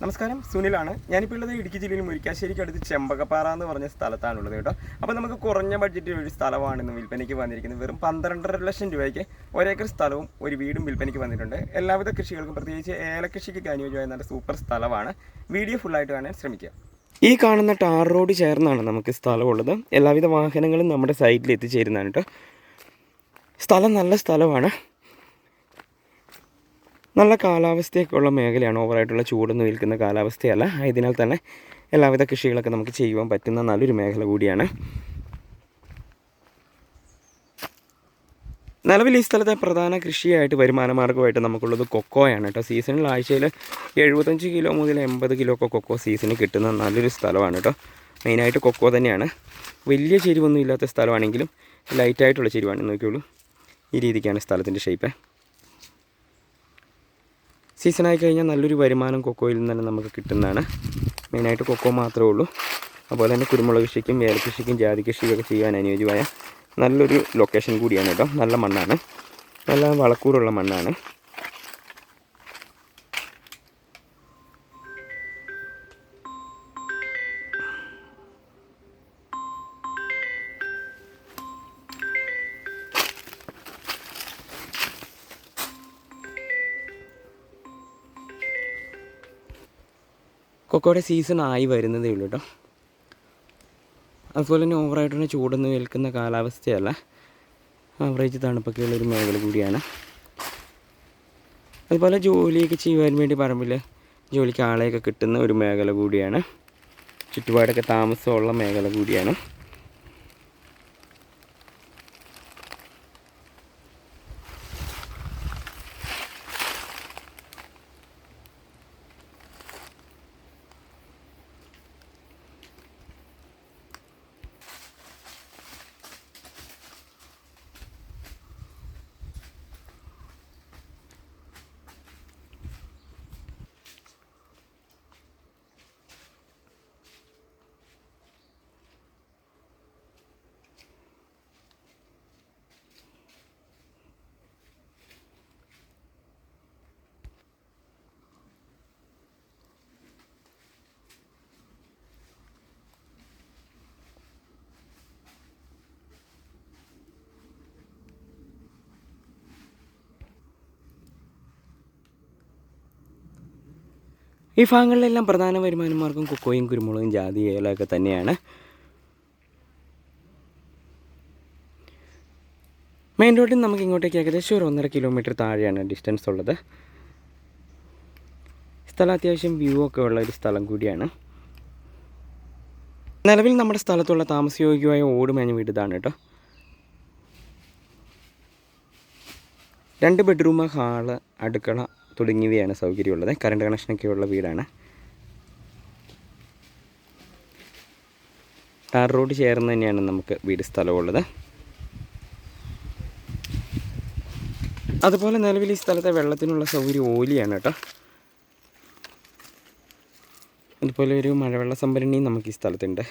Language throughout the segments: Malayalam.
നമസ്കാരം സുനിലാണ്. ഞാനിപ്പോൾ ഉള്ളത് ഇടുക്കി ജില്ലയിൽ മുരിക്കാശ്ശേരിക്ക് അടുത്ത് ചെമ്പകപ്പാറ എന്ന് പറഞ്ഞ സ്ഥലത്താണുള്ളത് കേട്ടോ. അപ്പോൾ നമുക്ക് കുറഞ്ഞ ബഡ്ജറ്റിൽ ഒരു സ്ഥലമാണ് ഇന്ന് വിൽപ്പനയ്ക്ക് വന്നിരിക്കുന്നത്. വെറും പന്ത്രണ്ടര ലക്ഷം രൂപയ്ക്ക് ഒരേക്കർ സ്ഥലവും ഒരു വീടും വിൽപ്പനയ്ക്ക് വന്നിട്ടുണ്ട്. എല്ലാവിധ കൃഷികൾക്കും പ്രത്യേകിച്ച് ഏലകൃഷിക്ക് അനുയോജ്യമായ നല്ല സൂപ്പർ സ്ഥലമാണ്. വീഡിയോ ഫുള്ളായിട്ട് കാണാൻ ശ്രമിക്കുക. ഈ കാണുന്ന ടാർ റോഡ് ചേർന്നാണ് നമുക്ക് സ്ഥലമുള്ളത്. എല്ലാവിധ വാഹനങ്ങളും നമ്മുടെ സൈറ്റിൽ എത്തിച്ചേരുന്നതാണ് കേട്ടോ. സ്ഥലം നല്ല സ്ഥലമാണ്. നല്ല കാലാവസ്ഥയൊക്കെയുള്ള മേഖലയാണ് ഓവറായിട്ടുള്ള ചൂടൊന്നും നിൽക്കുന്ന കാലാവസ്ഥയല്ല. ആയതിനാൽ തന്നെ എല്ലാവിധ കൃഷികളൊക്കെ നമുക്ക് ചെയ്യുവാൻ പറ്റുന്ന നല്ലൊരു മേഖല കൂടിയാണ്. നിലവിൽ ഈ സ്ഥലത്തെ പ്രധാന കൃഷിയായിട്ട് വരുമാന മാർഗമായിട്ട് നമുക്കുള്ളത് കൊക്കോയാണ് കേട്ടോ. സീസണിൽ ആഴ്ചയിൽ എഴുപത്തഞ്ച് കിലോ മുതൽ എൺപത് കിലോ ഒക്കെ കൊക്കോ സീസണിൽ കിട്ടുന്ന നല്ലൊരു സ്ഥലമാണ് കേട്ടോ. മെയിനായിട്ട് കൊക്കോ തന്നെയാണ്. വലിയ ചെരിവൊന്നും ഇല്ലാത്ത സ്ഥലമാണെങ്കിലും ലൈറ്റായിട്ടുള്ള ചെരിവാണ്. നോക്കിയുള്ളൂ ഈ രീതിക്കാണ് സ്ഥലത്തിന്റെ ഷേപ്പ് സീസണായി കഴിഞ്ഞാൽ നല്ലൊരു വരുമാനം കൊക്കോയിൽ നിന്ന് തന്നെ നമുക്ക് കിട്ടുന്നതാണ്. മെയിനായിട്ട് കൊക്കോ മാത്രമേ ഉള്ളൂ. അതുപോലെ തന്നെ കുരുമുളക് കൃഷിക്കും ഏലകൃഷിക്കും ജാതി കൃഷിയൊക്കെ ചെയ്യാൻ അനുയോജ്യമായ നല്ലൊരു ലൊക്കേഷൻ കൂടിയാണ് കേട്ടോ. നല്ല മണ്ണാണ്. നല്ല വളക്കൂറുള്ള മണ്ണാണ്. കൊക്കോയുടെ സീസൺ ആയി വരുന്നതേ ഉള്ളൂ കേട്ടോ അതുപോലെ തന്നെ ഓവറായിട്ടുള്ള ചൂടൊന്നും ഏൽക്കുന്ന കാലാവസ്ഥയല്ല. ആവറേജ് തണുപ്പൊക്കെ ഉള്ളൊരു മേഖല കൂടിയാണ്. അതുപോലെ ജോലിയൊക്കെ ചെയ്യുവാൻ വേണ്ടി പറമ്പിൽ ജോലിക്ക് ആളെയൊക്കെ കിട്ടുന്ന ഒരു മേഖല കൂടിയാണ്. ചുറ്റുപാടൊക്കെ താമസമുള്ള മേഖല കൂടിയാണ്. ഈ ഭാഗങ്ങളിലെല്ലാം പ്രധാന വരുമാനമാർഗം കൊക്കോയും കുരുമുളകും ജാതി ഏലമൊക്കെ തന്നെയാണ്. മെയിൻ റോഡിൽ നമുക്ക് ഇങ്ങോട്ടേക്ക് ഏകദേശം ഒരു ഒന്നര കിലോമീറ്റർ താഴെയാണ് ഡിസ്റ്റൻസ് ഉള്ളത്. സ്ഥലം അത്യാവശ്യം വ്യൂ ഒക്കെ ഉള്ള ഒരു സ്ഥലം കൂടിയാണ്. നിലവിൽ നമ്മുടെ സ്ഥലത്തുള്ള താമസയോഗ്യമായ ഓട് വീട് ഇതാണ് കേട്ടോ. രണ്ട് ബെഡ്റൂം ഹാൾ അടുക്കള തുടങ്ങിയവയാണ് സൗകര്യമുള്ളത്. കറണ്ട് കണക്ഷനൊക്കെ ഉള്ള വീടാണ്. ടാർ റോഡ് ചേർന്ന് തന്നെയാണ് നമുക്ക് വീട് സ്ഥലമുള്ളത്. അതുപോലെ നിലവിൽ ഈ സ്ഥലത്തെ വെള്ളത്തിനുള്ള സൗകര്യം ഓലിയാണ് കേട്ടോ. അതുപോലെ ഒരു മഴവെള്ള സംഭരണിയും നമുക്ക് ഈ സ്ഥലത്തുണ്ട്.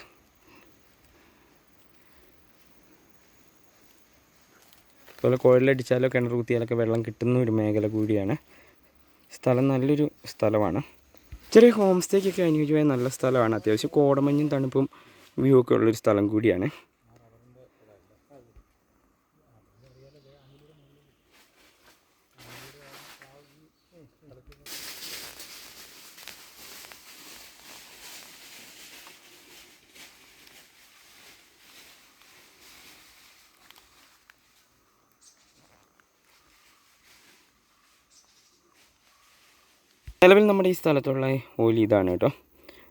അതുപോലെ കുഴലടിച്ചാലോ കിണർ കുത്തിയാലൊക്കെ വെള്ളം കിട്ടുന്ന ഒരു മേഖല കൂടിയാണ്. സ്ഥലം നല്ലൊരു സ്ഥലമാണ്. ചെറിയ ഹോം സ്റ്റേക്കൊക്കെ അനുയോജ്യമായ നല്ല സ്ഥലമാണ്. അത്യാവശ്യം കോടമഞ്ഞും തണുപ്പും വ്യൂ ഒക്കെ ഉള്ളൊരു സ്ഥലം കൂടിയാണ്. നിലവിൽ നമ്മുടെ ഈ സ്ഥലത്തുള്ള ഓലി ഇതാണ് കേട്ടോ.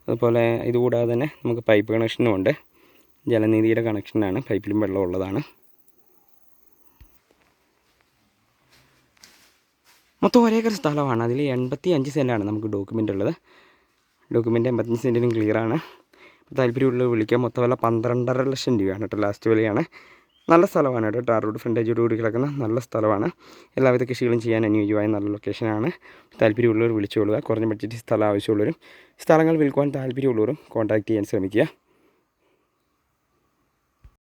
അതുപോലെ ഇതുകൂടാതെ തന്നെ നമുക്ക് പൈപ്പ് കണക്ഷനും ഉണ്ട്. ജലനിധിയുടെ കണക്ഷനാണ് പൈപ്പിലും വെള്ളം ഉള്ളതാണ്. മൊത്തം ഒരേക്കർ സ്ഥലമാണ്. അതിൽ എൺപത്തി അഞ്ച് സെന്റാണ് നമുക്ക് ഡോക്യുമെന്റ് ഉള്ളത്. ഡോക്യുമെന്റ് എൺപത്തഞ്ച് സെന്റിനും ക്ലിയറാണ് താല്പര്യമുള്ളത് വിളിക്കാം. മൊത്തം വില പന്ത്രണ്ടര ലക്ഷം രൂപയാണ് കേട്ടോ. ലാസ്റ്റ് വിലയാണ്. നല്ല സ്ഥലമാണ് കേട്ടോ. ടാർ റോഡ് ഫ്രണ്ടേജോട് കൂടി കിടക്കുന്ന നല്ല സ്ഥലമാണ്. എല്ലാവിധ കൃഷികളും ചെയ്യാൻ അനുയോജ്യമായ നല്ല ലൊക്കേഷനാണ് താല്പര്യമുള്ളവർ വിളിച്ചുകൊള്ളുക കുറഞ്ഞ ബഡ്ജറ്റ് സ്ഥലം ആവശ്യമുള്ളവരും സ്ഥലങ്ങൾ വിൽക്കുവാൻ താല്പര്യമുള്ളവരും കോൺടാക്റ്റ് ചെയ്യാൻ ശ്രമിക്കുക.